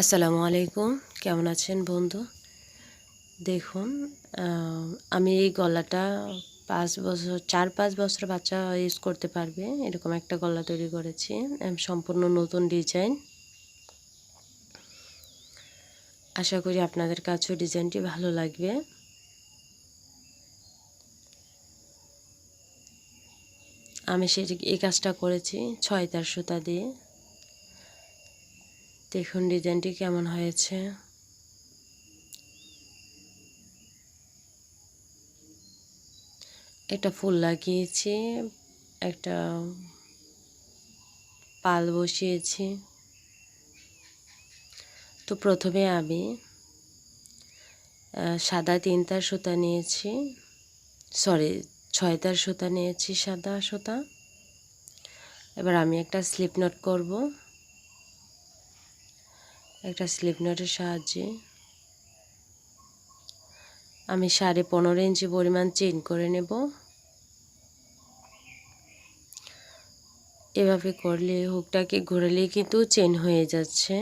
আসসালামু আলাইকুম। কেমন আছেন বন্ধু? দেখুন আমি এই গলাটা পাঁচ বছর, চার পাঁচ বছর বাচ্চা ইউজ করতে পারবে, এরকম একটা গলা তৈরি করেছি সম্পূর্ণ নতুন ডিজাইন আশা করি আপনাদের কাছেও ডিজাইনটি ভালো লাগবে। আমি সেটি এই কাজটা করেছি ছয় তার সুতা দিয়ে। দেখুন, ডিজাইনটি কেমন হয়েছে? একটা ফুল লাগিয়েছি, একটা পাল বসিয়েছি। তো প্রথমে আমি সাদা তিনটার সুতা নিয়েছি, সরি ছয়টার সুতা নিয়েছি, সাদা সুতা। এবার আমি একটা স্লিপ নট করব। একটা স্লিপ নটের সাহায্যে আমি সাড়ে পনেরো ইঞ্চি পরিমাণ চেন করে নেব। এভাবে করলে হুকটাকে ঘোরালে কিন্তু চেন হয়ে যাচ্ছে।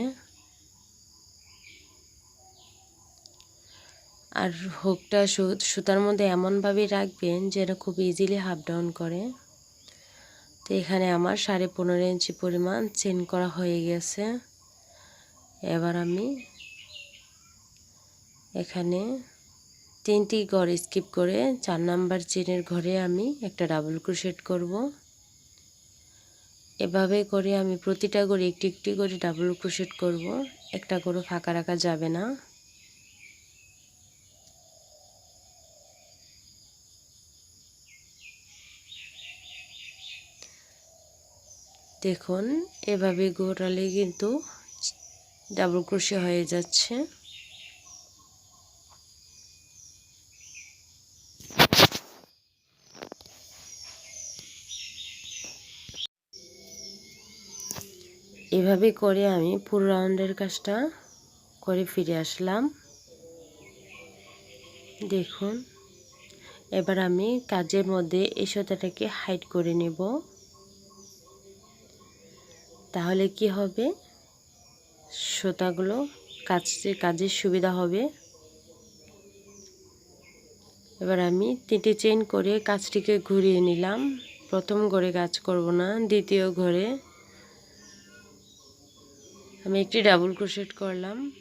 আর হুকটা সুতার মধ্যে এমনভাবে রাখবেন যেন খুব ইজিলি হাফ ডাউন করে। তো এখানে আমার সাড়ে পনেরো ইঞ্চি পরিমাণ চেন করা হয়ে গেছে। এবার আমি এখানে তিনটি ঘর স্কিপ করে চার নাম্বার চেনের ঘরে আমি একটা ডাবল ক্রোশেট করব। এভাবে করে আমি প্রতিটা করে একটি একটি করে ডাবল ক্রোশেট করব। একটা করে ফাঁকা রাখা যাবে না। দেখুন, এভাবে গোড়ালে কিন্তু ডাবল ক্রোশে হয়ে যাচ্ছে। এভাবে করে আমি পুরো রাউন্ডের কাজটা করে ফিরে আসলাম। দেখুন, এবার আমি কাজের মধ্যে এই সুতাটাকে হাইড করে নেব। তাহলে কি হবে? সুতাগুলো কাজে কাজের সুবিধা হবে। এবার আমি তিনটি চেন করে কাজটিকে ঘুরিয়ে নিলাম। প্রথম ঘরে কাজ করব না, দ্বিতীয় ঘরে আমি একটি ডাবল ক্রোশেট করলাম।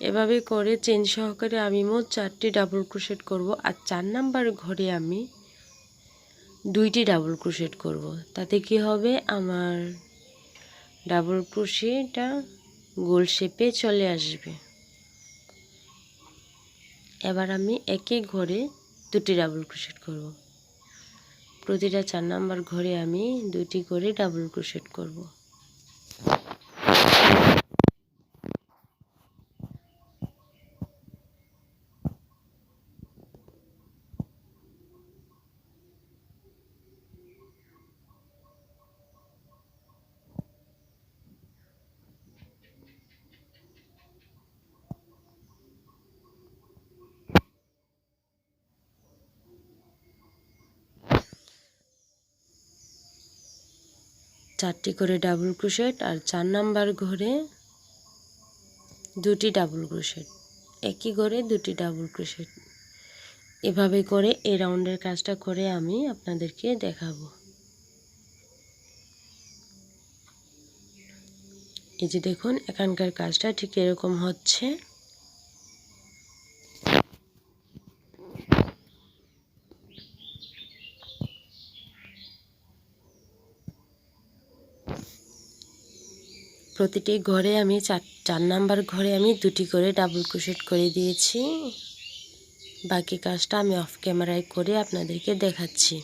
এভাবে করে চেন সহকারে আমি মোট চারটি ডাবল ক্রোশেট করব আর চার নাম্বার ঘরে আমি দুইটি ডাবল ক্রোশেট করব। তাতে কি হবে? আমার ডাবল ক্রোশেটা গোল শেপে চলে আসবে। এবার আমি একই ঘরে দুটি ডাবল ক্রোশেট করব। প্রতিটা চার নাম্বার ঘরে আমি দুটি করে ডাবল ক্রোশেট করব। চারটি করে ডাবল ক্রোশেট আর চার নাম্বার ঘরে দুটি ডাবল ক্রোশেট একই ঘরে দুটি ডাবল ক্রোশেট এভাবে করে এই রাউন্ডের কাজটা করে আমি আপনাদেরকে দেখাবো। এই যে দেখুন, এখানকার কাজটা ঠিক এরকম হচ্ছে। প্রতিটি ঘরে আমি চার চার নাম্বার ঘরে আমি দুটি করে ডাবল ক্রোশেট করে দিয়েছি। বাকি কাজটা আমি অফ ক্যামেরায় করে আপনাদেরকে দেখাচ্ছি।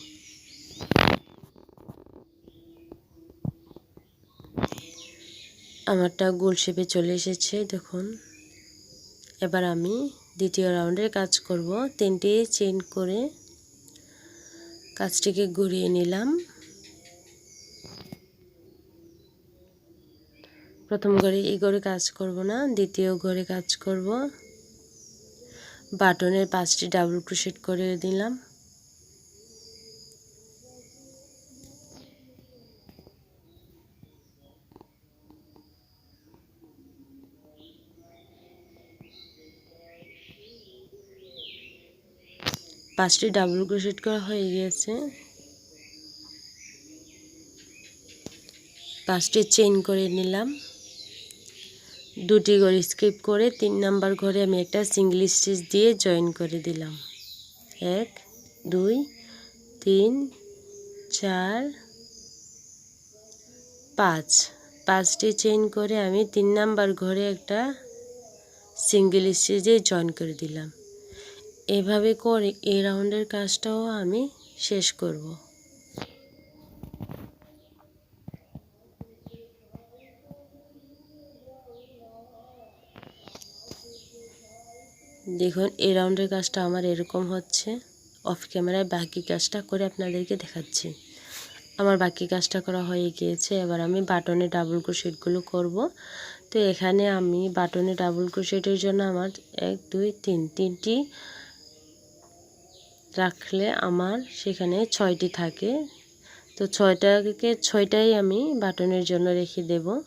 আমারটা গোল শেপে চলে এসেছে, দেখুন। এবার আমি দ্বিতীয় রাউন্ডের কাজ করব। তিনটি চেন করে কাজটিকে ঘুরিয়ে নিলাম। প্রথম ঘরে এই ঘরে কাজ করব না, দ্বিতীয় ঘরে কাজ করব। বাটনের পাঁচটি ডাবল ক্রুশেট করে দিলাম। পাঁচটি ডাবল ক্রুশেট করা হয়ে গিয়েছে। পাঁচটি চেইন করে নিলাম। দুটি করে স্কিপ করে তিন নাম্বার ঘরে আমি একটা সিঙ্গেল স্টিচ দিয়ে জয়েন করে দিলাম। এক, দুই, তিন, চার, পাঁচ। পাঁচটি চেইন করে আমি তিন নাম্বার ঘরে একটা সিঙ্গেল স্টিচে জয়েন করে দিলাম। এভাবে করে এই রাউন্ডের কাজটাও আমি শেষ করব। দেখুন, এই রাউন্ডের কাজটা আমার এরকম হচ্ছে। অফ ক্যামেরায় বাকি কাজটা করে আপনাদেরকে দেখাচ্ছি। আমার বাকি কাজটা করা হয়ে গিয়েছে। এবার আমি বাটনে ডাবল ক্রোশেটগুলো করব। তো এখানে আমি বাটনে ডাবল ক্রোশেটের জন্য আমার এক, দুই, তিন, তিনটি রাখলে আমার সেখানে ছয়টি থাকে। তো ছয়টাকে, ছয়টাই আমি বাটনের জন্য রেখে দেব তো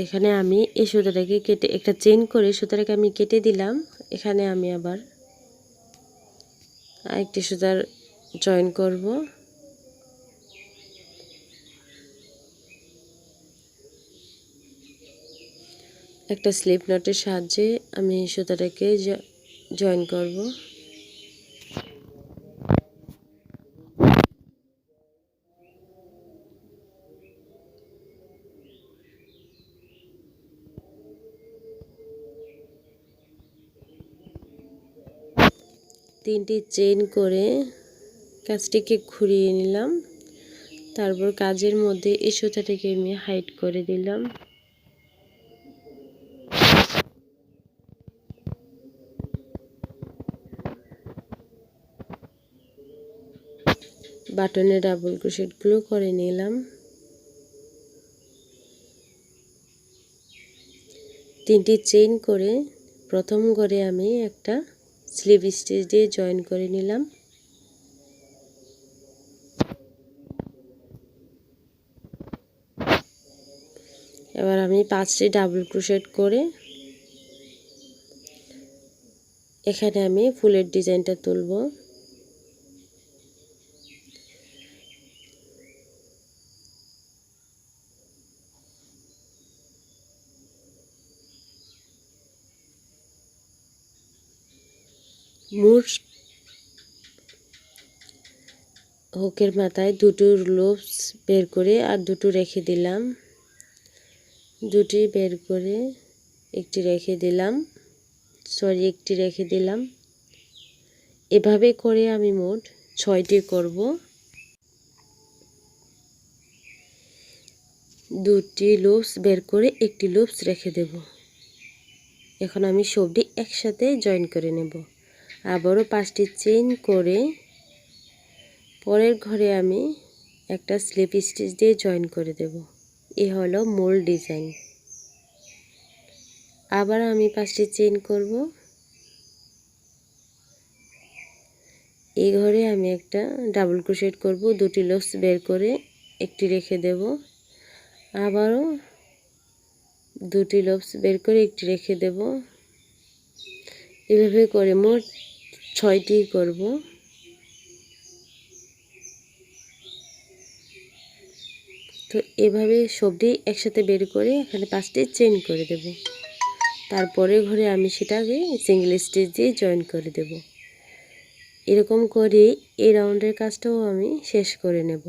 এখানে আমি এই সুতাটাকে কেটে, একটা চেন করে সুতাটাকে আমি কেটে দিলাম। এখানে আমি আবার আরেকটি সুতার জয়েন করব। একটা স্লিপ নটের সাহায্যে আমি সুতাটাকে জয়েন করব। তিনটি চেইন করে কাজটিকে ঘুরিয়ে নিলাম। তারপর কাজের মধ্যে এই সুতাটাকে আমি হাইট করে দিলাম। বাটনে ডাবল ক্রোশেটগুলো করে নিলাম। তিনটি চেইন করে প্রথম ঘরে আমি একটা স্লিভ স্টিচ দিয়ে জয়েন করে নিলাম। এবার আমি পাঁচটি ডাবল ক্রোশেট করে এখানে আমি ফুলের ডিজাইনটা তুলব। মোট হোকের মাথায় দুটো লোভস বের করে আর দুটো রেখে দিলাম। দুটি বের করে একটি রেখে দিলাম। সরি, একটি রেখে দিলাম। এভাবে করে আমি মোট ছয়টি করব। দুটি লোভস বের করে একটি লোভস রেখে দেব। এখন আমি সবটি একসাথে জয়েন করে নেব। আবারও পাঁচটি চেইন করে পরের ঘরে আমি একটা স্লিপ স্টিচ দিয়ে জয়েন করে দেব। এ হলো মূল ডিজাইন। আবার আমি পাঁচটি চেইন করব। এই ঘরে আমি একটা ডাবল ক্রোশেট করব, দুটি লোস বের করে একটি রেখে দেব। আবারও দুটি লোভস বের করে একটি রেখে দেব। এভাবে করে মোট ছয়টি করব। তো এভাবে সবটি একসাথে বের করে এখানে পাঁচটি চেন করে দেব। তারপরে ঘরে আমি সেটাকে সিঙ্গেল স্টিচ দিয়ে জয়েন করে দেব। এরকম করে এই রাউন্ডের কাজটাও আমি শেষ করে নেব।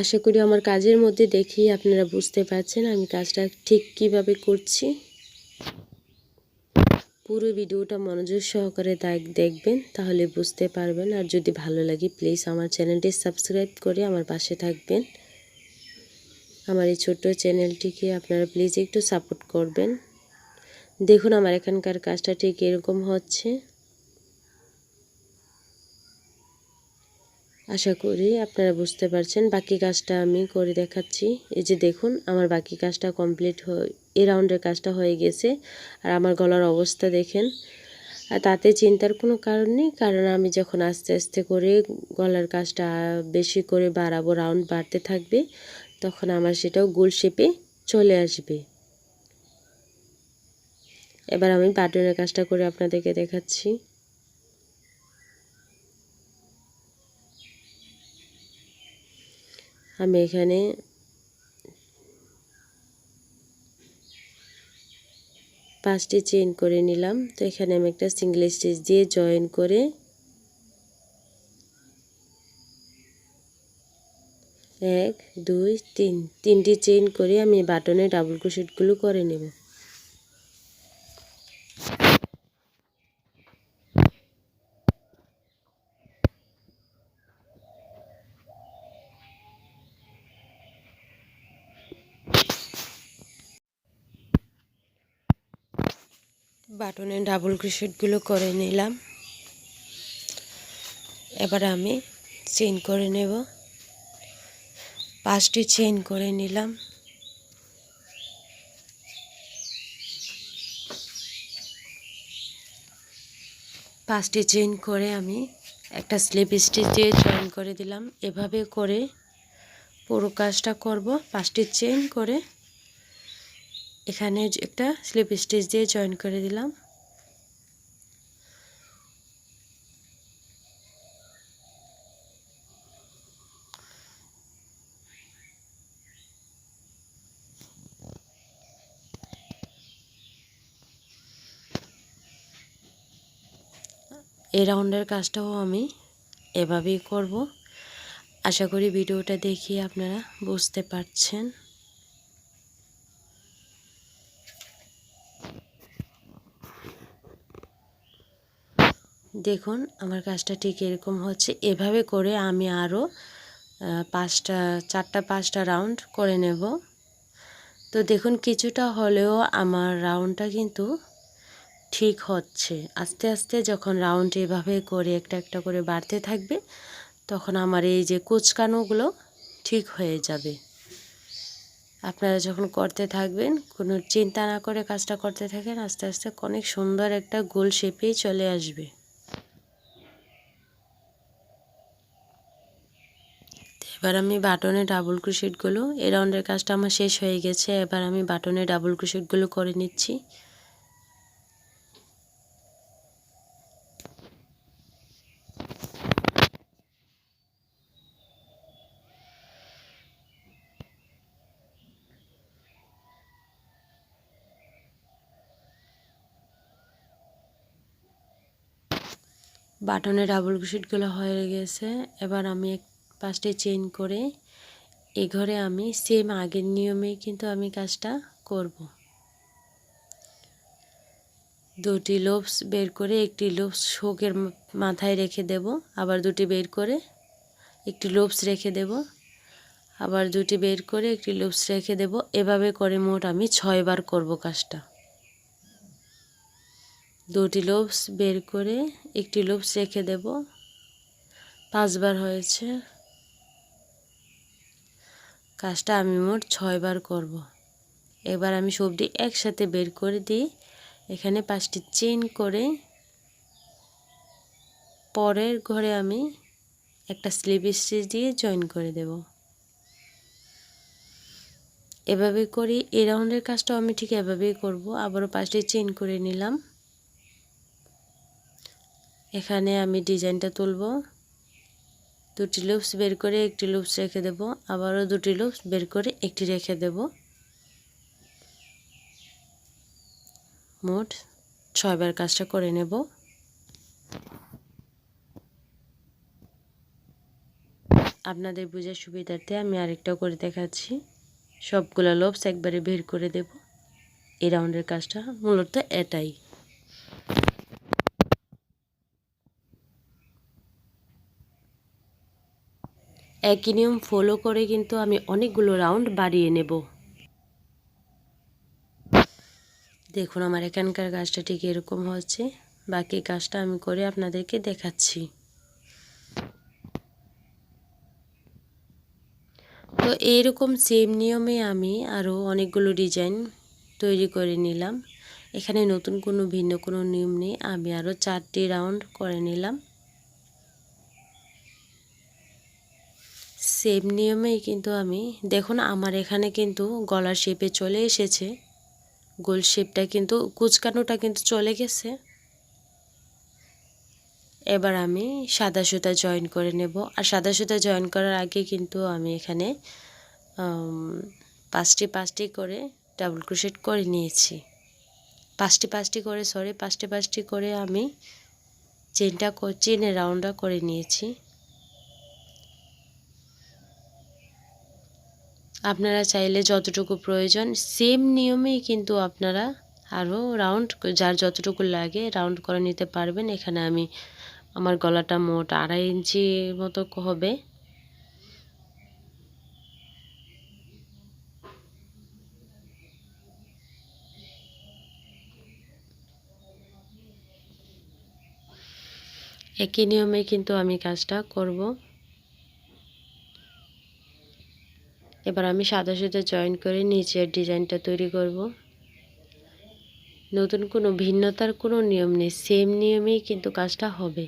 আশা করি আমার কাজের মধ্যে দেখেই আপনারা বুঝতে পারছেন আমি কাজটা ঠিক কীভাবে করছি। পুরো ভিডিওটা মনোযোগ সহকারে দেখবেন, তাহলে বুঝতে পারবেন। আর যদি ভালো লাগে প্লিজ আমার চ্যানেলটি সাবস্ক্রাইব করে আমার পাশে থাকবেন। আমার এই ছোট্ট চ্যানেলটিকে আপনারা প্লিজ একটু সাপোর্ট করবেন। দেখুন আমার এখানকার কাজটা ঠিক এরকম হচ্ছে। আশা করি আপনারা বুঝতে পারছেন। বাকি কাজটা আমি করে দেখাচ্ছি। এই যে দেখুন, আমার বাকি কাজটা কমপ্লিট হয়ে, এই রাউন্ডের কাজটা হয়ে গেছে। আর আমার গলার অবস্থা দেখেন। আর তাতে চিন্তার কোনো কারণ নেই, কারণ আমি যখন আস্তে আস্তে করে গলার কাজটা বেশি করে বাড়াবো রাউন্ড বাড়তে থাকবে, তখন আমার সেটাও গোল শেপে চলে আসবে। এবার আমি বাটনের কাজটা করে আপনাদেরকে দেখাচ্ছি। আমি এখানে পাঁচটি চেইন করে নিলাম। তো এখানে আমি একটা সিঙ্গেল স্টিচ দিয়ে জয়েন করে এক, দুই, তিন, তিনটি চেইন করে আমি বাটনে ডাবল ক্রোশেটগুলো করে নেব। বাটনে ডাবল ক্রোশেটগুলো করে নিলাম। এবার আমি চেইন করে নেব। পাঁচটি চেইন করে নিলাম। পাঁচটি চেইন করে আমি একটা স্লিপ স্টিচ দিয়ে জয়েন করে দিলাম। এভাবে করে পুরো কাজটা করব। পাঁচটি চেইন করে এখানে একটা স্লিপ স্টিচ দিয়ে জয়েন করে দিলাম। এই রাউন্ডের কাজটাও আমি এভাবেই করব। আশা করি ভিডিওটা দেখিয়ে আপনারা বুঝতে পারছেন। দেখুন, আমার কাজটা ঠিক এরকম হচ্ছে। এভাবে করে আমি আরও পাঁচটা, চারটা, পাঁচটা রাউন্ড করে নেব। তো দেখুন, কিছুটা হলেও আমার রাউন্ডটা কিন্তু ঠিক হচ্ছে। আস্তে আস্তে যখন রাউন্ড এভাবে করে একটা একটা করে বাড়তে থাকবে, তখন আমার এই যে কুচকানোগুলো ঠিক হয়ে যাবে। আপনারা যখন করতে থাকবেন, কোনো চিন্তা না করে কাজটা করতে থাকেন, আস্তে আস্তে অনেক সুন্দর একটা গোল শেপেই চলে আসবে। এবার আমি বাটনে ডাবল ক্রুশেটগুলো এই রাউন্ডের কাজটা আমার শেষ হয়ে গেছে, এবার আমি বাটনে ডাবল ক্রুশেটগুলো করে নিচ্ছি। বাটনে ডাবল ক্রুশেটগুলো হয়ে গেছে। এবার আমি এক পাঁচটি চেন করে এ ঘরে আমি সেম আগের নিয়মেই কিন্তু আমি কাজটা করব। দুটি লোভস বের করে একটি লোভস শোকের মাথায় রেখে দেব, আবার দুটি বের করে একটি লোভস রেখে দেব, আবার দুটি বের করে একটি লোভস রেখে দেব। এভাবে করে মোট আমি ছয়বার করব কাজটা। দুটি লোভস বের করে একটি লোভস রেখে দেব। পাঁচবার হয়েছে। কাজটা আমি মোট ছয়বার করব। এবার আমি সবজি একসাথে বের করে দিই। এখানে পাঁচটি চেন করে পরের ঘরে আমি একটা স্লিপ স্টিচ দিয়ে জয়েন করে দেব। এভাবে করি। এই রাউন্ডের কাজটাও আমি ঠিক এভাবেই করব। আবারও পাঁচটি চেন করে নিলাম। এখানে আমি ডিজাইনটা তুলব। দুটি লুপস বের করে একটি লুপস রেখে দেব। আবারও দুটি লুপস বের করে একটি রেখে দেব। মোট ছয়বার কাজটা করে নেব। আপনাদের বোঝার সুবিধার্থে আমি আরেকটাও করে দেখাচ্ছি। সবগুলো লোভস একবারে বের করে দেব। এই রাউন্ডের কাজটা মূলত এটাই। একই নিয়ম ফলো করে কিন্তু আমি অনেকগুলো রাউন্ড বাড়িয়ে নেব। দেখুন আমার এখানকার গাছটা ঠিক এরকম হচ্ছে। বাকি গাছটা আমি করে আপনাদেরকে দেখাচ্ছি। তো এইরকম সেম নিয়মে আমি আরও অনেকগুলো ডিজাইন তৈরি করে নিলাম। এখানে নতুন কোনো ভিন্ন কোনো নিয়ম নেই। আমি আরও চারটি রাউন্ড করে নিলাম। সেম নিয়মেই কিন্তু আমি, দেখুন আমার এখানে কিন্তু গলার শেপে চলে এসেছে। গোল শেপটা কিন্তু, কুচকানোটা কিন্তু চলে গেছে। এবার আমি সাদা সুতা জয়েন করে নেব। আর সাদা সুতা জয়েন করার আগে কিন্তু আমি এখানে পাঁচটি পাঁচটি করে ডাবল ক্রোশেট করে নিয়েছি। পাঁচটি পাঁচটি করে সরি পাঁচটি পাঁচটি করে আমি চেনটা চেনে রাউন্ডটা করে নিয়েছি। আপনারা চাইলে যতটুকু প্রয়োজন সেম নিয়মেই কিন্তু আপনারা আরও রাউন্ড যার যতটুকু লাগে রাউন্ড করে নিতে পারবেন। এখানে আমি আমার গলাটা মোট আড়াই ইঞ্চি মতো হবে। একই নিয়মে কিন্তু আমি কাজটা করব। এবার আমি সাদা সুতো জয়েন করে নিচের ডিজাইনটা তৈরি করব। নতুন কোনো ভিন্নতার কোনো নিয়ম নেই সেম নিয়মেই কিন্তু কাজটা হবে।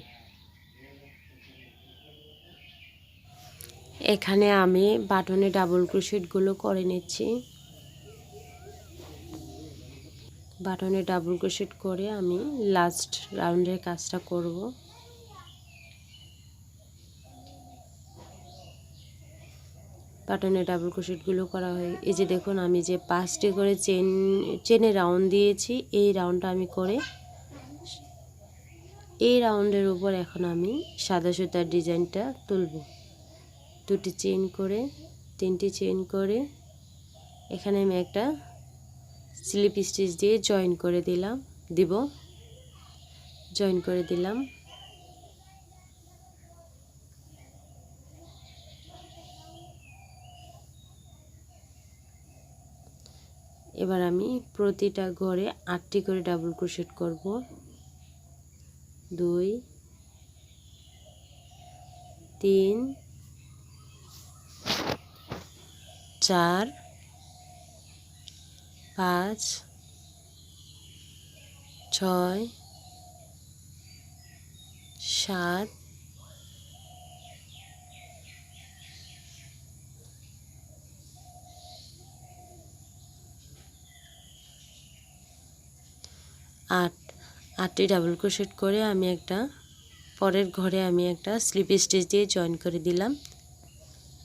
এখানে আমি বাটনে ডাবল ক্রোশেটগুলো করে নিচ্ছি। বাটনে ডাবল ক্রোশেট করে আমি লাস্ট রাউন্ডের কাজটা করব। বাটনে ডাবল ক্রোশেটগুলো করা হয়। এই যে দেখুন, আমি যে পাঁচটি করে চেন চেনে রাউন্ড দিয়েছি, এই রাউন্ডটা আমি করে এই রাউন্ডের উপর এখন আমি সাদা সুতার ডিজাইনটা তুলব। দুটি চেন করে, তিনটি চেন করে, এখানে আমি একটা স্লিপ স্টিচ দিয়ে জয়েন করে দিলাম, দিব। জয়েন করে দিলাম। এবার আমি প্রতিটা ঘরে আটটি করে ডাবল ক্রোশেট করব। দুই, তিন, চার, পাঁচ, ছয়, সাত আট আটটি ডাবল ক্রোশেট করে আমি একটা, পরের ঘরে আমি একটা স্লিপ স্টিচ দিয়ে জয়েন করে দিলাম।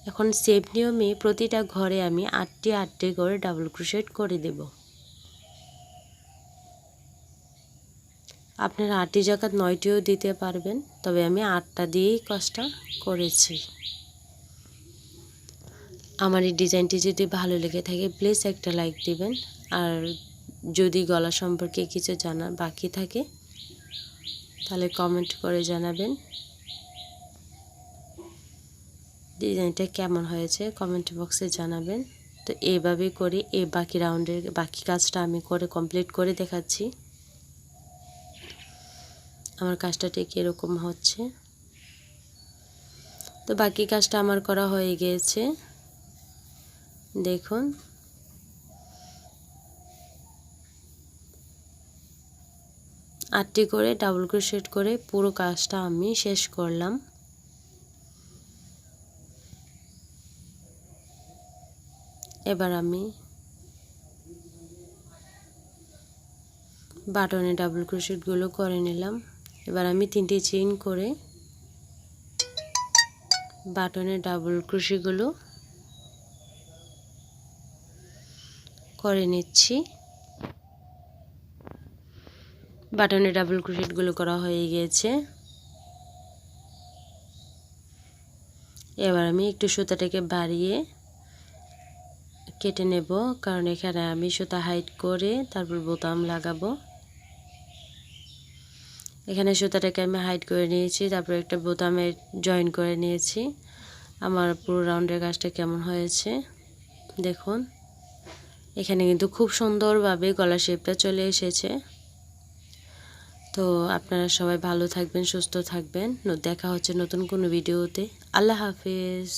এখন সেম নিয়মে প্রতিটা ঘরে আমি আটটি আটটি করে ডাবল ক্রোশেট করে দেব। আপনারা আটটি জায়গা নয়টিও দিতে পারবেন, তবে আমি আটটা দিয়েই কাজটা করেছি। আমার এই ডিজাইনটি যদি ভালো লেগে থাকে প্লিজ একটা লাইক দিবেন, আর যদি গলা সম্পর্কে কিছু জানার বাকি থাকে, তাহলে কমেন্ট করে জানাবেন। ডিজাইনটা কেমন হয়েছে কমেন্ট বক্সে জানাবেন। তো এইভাবে করে এই বাকি রাউন্ডের বাকি কাজটা আমি করে কমপ্লিট করে দেখাচ্ছি। আমার কাজটা ঠিক এরকম হচ্ছে। তো বাকি কাজটা আমার করা হয়ে গিয়েছে দেখুন। আটটি করে ডাবল ক্রোশেট করে পুরো কাজটা আমি শেষ করলাম। এবার আমি বাটনে ডাবল ক্রোশেটগুলো করে নিলাম। এবার আমি তিনটি চেইন করে বাটনে ডাবল ক্রোশেটগুলো করে নিচ্ছি। বাটনে ডাবল ক্রোশেটগুলো করা হয়ে গিয়েছে এবার আমি একটু সুতাটাকে বাড়িয়ে কেটে নেব, কারণ এখানে আমি সুতা হাইট করে তারপর বোতাম লাগাবো। এখানে সুতাটাকে আমি হাইট করে নিয়েছি, তারপর একটা বোতামে জয়েন করে নিয়েছি। আমার পুরো রাউন্ডের কাজটা কেমন হয়েছে, দেখুন। এখানে কিন্তু খুব সুন্দরভাবে গলা শেপটা চলে এসেছে। তো আপনারা সবাই ভালো থাকবেন সুস্থ থাকবেন। দেখা হচ্ছে নতুন কোনো ভিডিওতে। আল্লাহ হাফেজ।